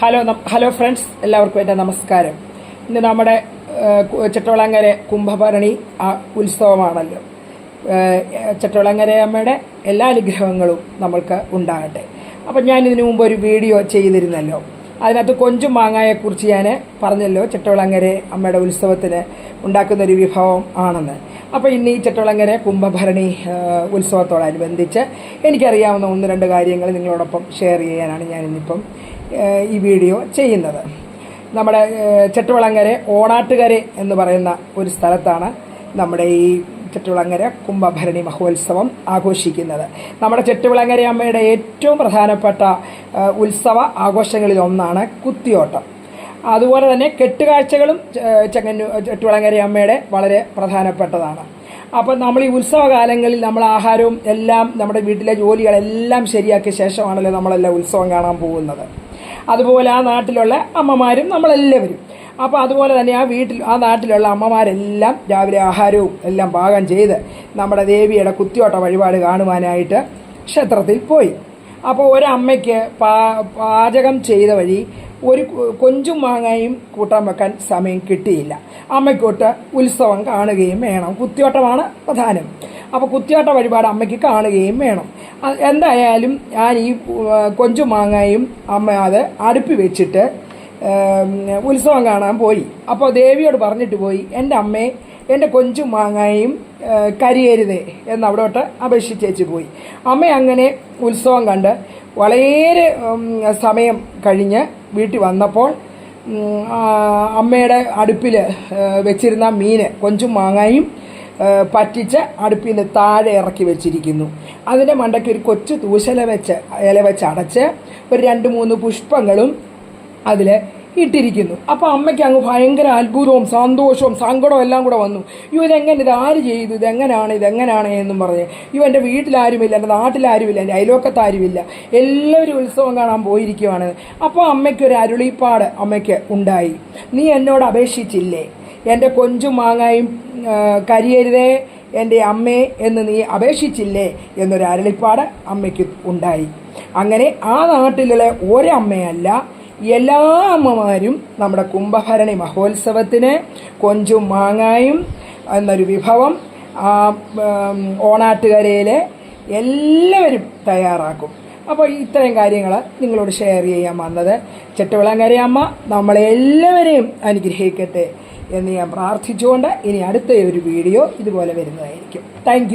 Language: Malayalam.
ഹലോ ഹലോ ഫ്രണ്ട്സ് എല്ലാവർക്കും എന്റെ നമസ്കാരം. ഇന്ന് നമ്മുടെ ചട്ടവളങ്ങര കുംഭഭരണി ഉത്സവമാണല്ലോ. ചട്ടവളങ്ങര അമ്മയുടെ എല്ലാ അനുഗ്രഹങ്ങളും നമ്മൾക്ക് ഉണ്ടാകട്ടെ. അപ്പം ഞാൻ ഇതിനു മുമ്പ് ഒരു വീഡിയോ ചെയ്തിരുന്നല്ലോ. അതിനകത്ത് കൊഞ്ചും മാങ്ങായെക്കുറിച്ച് ഞാൻ പറഞ്ഞല്ലോ ചട്ടവളങ്ങര അമ്മയുടെ ഉത്സവത്തിന് ഉണ്ടാക്കുന്ന ഒരു വിഭവം ആണെന്ന്. അപ്പോൾ ഇന്ന് ഈ ചട്ടവളങ്ങര കുംഭഭരണി ഉത്സവത്തോടനുബന്ധിച്ച് എനിക്കറിയാവുന്ന ഒന്ന് രണ്ട് കാര്യങ്ങൾ നിങ്ങളോടൊപ്പം ഷെയർ ചെയ്യാനാണ് ഞാൻ ഇന്നിപ്പം ഈ വീഡിയോ ചെയ്യുന്നത്. നമ്മുടെ ചെട്ടുവിളങ്ങര ഓണാട്ടുകര എന്ന് പറയുന്ന ഒരു സ്ഥലത്താണ് നമ്മുടെ ഈ ചെട്ടുവിളങ്ങര കുംഭഭരണി മഹോത്സവം ആഘോഷിക്കുന്നത്. നമ്മുടെ ചെട്ടുവിളങ്ങര അമ്മയുടെ ഏറ്റവും പ്രധാനപ്പെട്ട ഉത്സവ ആഘോഷങ്ങളിൽ ഒന്നാണ് കുത്തിയോട്ടം. അതുപോലെ തന്നെ കെട്ടുകാഴ്ചകളും ചെങ്ങന്നൂ ചെട്ടുവിളങ്ങര അമ്മയുടെ വളരെ പ്രധാനപ്പെട്ടതാണ്. അപ്പം നമ്മൾ ഈ ഉത്സവകാലങ്ങളിൽ നമ്മൾ ആഹാരവും എല്ലാം നമ്മുടെ വീട്ടിലെ ജോലികളെല്ലാം ശരിയാക്കിയ ശേഷമാണല്ലോ നമ്മളെല്ലാം ഉത്സവം കാണാൻ പോകുന്നത്. അതുപോലെ ആ നാട്ടിലുള്ള അമ്മമാരും നമ്മളെല്ലാവരും. അപ്പോൾ അതുപോലെ തന്നെ ആ വീട്ടിൽ ആ നാട്ടിലുള്ള അമ്മമാരെല്ലാം രാവിലെ ആഹാരവും എല്ലാം പാകം ചെയ്ത് നമ്മുടെ ദേവിയുടെ കുത്തിയോട്ട വഴിപാട് കാണുവാനായിട്ട് ക്ഷേത്രത്തിൽ പോയി. അപ്പോൾ ഒരമ്മയ്ക്ക് പാ പാചകം ചെയ്ത വഴി ഒരു കൊഞ്ചും മാങ്ങയും കൂട്ടാൻ വെക്കാൻ സമയം കിട്ടിയില്ല. അമ്മയ്ക്കൊട്ട് ഉത്സവം കാണുകയും വേണം. കുത്തിയോട്ടമാണ് പ്രധാനം. അപ്പോൾ കുത്തിയാട്ട വഴിപാട് അമ്മയ്ക്ക് കാണുകയും വേണം. എന്തായാലും ഞാൻ ഈ കൊഞ്ചു മാങ്ങയും അമ്മ അത് അടുപ്പി വെച്ചിട്ട് ഉത്സവം കാണാൻ പോയി. അപ്പോൾ ദേവിയോട് പറഞ്ഞിട്ട് പോയി എന്റെ അമ്മയെ എന്റെ കൊഞ്ചും മാങ്ങായും കരിയരുതേ എന്ന് അവിടോട്ട് അപേക്ഷിച്ചേച്ച് പോയി. അമ്മ അങ്ങനെ ഉത്സവം കണ്ട് വളരെ സമയം കഴിഞ്ഞ് വീട്ടിൽ വന്നപ്പോൾ അമ്മയുടെ അടുപ്പിൽ വെച്ചിരുന്ന മീൻ കൊഞ്ചും മാങ്ങായും പറ്റിച്ച് അടുപ്പിൽ താഴെ ഇറക്കി വെച്ചിരിക്കുന്നു. അതിന്റെ മണ്ടയ്ക്ക് ഒരു കൊച്ചു തൂശല വെച്ച് ഇല വെച്ച് അടച്ച് ഒരു രണ്ട് മൂന്ന് പുഷ്പങ്ങളും അതിൽ ഇട്ടിരിക്കുന്നു. അപ്പോൾ അമ്മയ്ക്ക് അങ്ങ് ഭയങ്കര അത്ഭുതവും സന്തോഷവും സങ്കടവും എല്ലാം കൂടെ വന്നു. അയ്യോ ഇതെങ്ങനെ? ഇത് ആര് ചെയ്തു? ഇതെങ്ങനെയാണ് ഇതെങ്ങനെയാണ് എന്നും പറഞ്ഞ്. അയ്യോ എന്റെ വീട്ടിലാരുമില്ല എന്റെ നാട്ടിലാരുമില്ല എന്റെ അയലോക്കത്താരുമില്ല എല്ലാവരും ഉത്സവം കാണാൻ പോയിരിക്കുവാണ്. അപ്പോൾ അമ്മയ്ക്കൊരു അരുളിപ്പാട് അമ്മയ്ക്ക് ഉണ്ടായി. നീ എന്നോട് അപേക്ഷിച്ചില്ലേ? എന്റെ കൊഞ്ചും മാങ്ങായും കരിയരുതേ എന്റെ അമ്മേ എന്ന് നീ അപേക്ഷിച്ചില്ലേ എന്നൊരു അരളിപ്പാട് അമ്മയ്ക്ക് ഉണ്ടായി. അങ്ങനെ ആ നാട്ടിലുള്ള ഒരമ്മയല്ല എല്ലാ അമ്മമാരും നമ്മുടെ കുംഭഭരണി മഹോത്സവത്തിന് കൊഞ്ചും മാങ്ങായും എന്നൊരു വിഭവം ഓണാട്ടുകരയിലെ എല്ലാവരും തയ്യാറാക്കും. അപ്പോൾ ഇത്രയും കാര്യങ്ങൾ നിങ്ങളോട് ഷെയർ ചെയ്യാൻ വന്നത്. ചെട്ടുവിളങ്ങരയമ്മ നമ്മളെല്ലാവരെയും അനുഗ്രഹിക്കട്ടെ. എന്ന് ഞാൻ പ്രാർത്ഥിച്ചുകൊണ്ട് ഇനി അടുത്ത ഒരു വീഡിയോ ഇതുപോലെ വരുന്നതായിരിക്കും. താങ്ക്